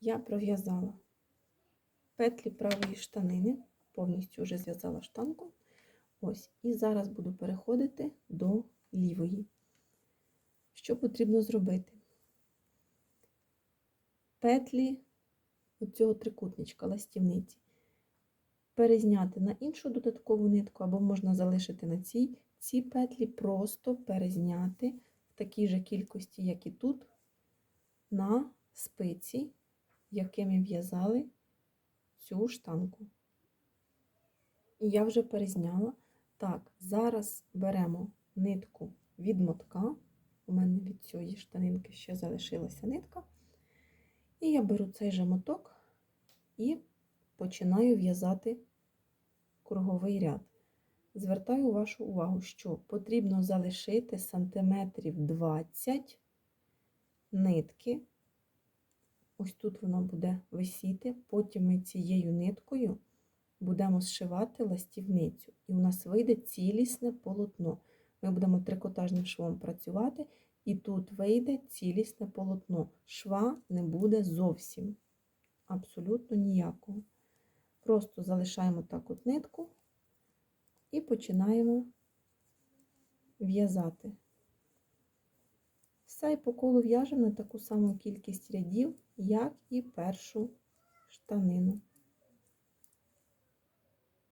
я пров'язала петлі правої штанини, повністю вже зв'язала штанку. Ось, і зараз буду переходити до лівої. Що потрібно зробити? Петлі оцього трикутничка ластівниці перезняти на іншу додаткову нитку, або можна залишити на цій. Ці петлі просто перезняти в такій же кількості, як і тут, на спиці, якими в'язали цю штанку. Я вже перезняла. Так, зараз беремо нитку від мотка. У мене від цієї штанинки ще залишилася нитка. І я беру цей же моток і починаю в'язати круговий ряд. Звертаю вашу увагу, що потрібно залишити сантиметрів 20 нитки. Ось тут вона буде висіти, потім ми цією ниткою будемо зшивати ластівницю. І у нас вийде цілісне полотно. Ми будемо трикотажним швом працювати, і тут вийде цілісне полотно. Шва не буде зовсім, абсолютно ніякого. Просто залишаємо так от нитку і починаємо в'язати. Все і по колу в'яжемо на таку саму кількість рядів, як і першу штанину.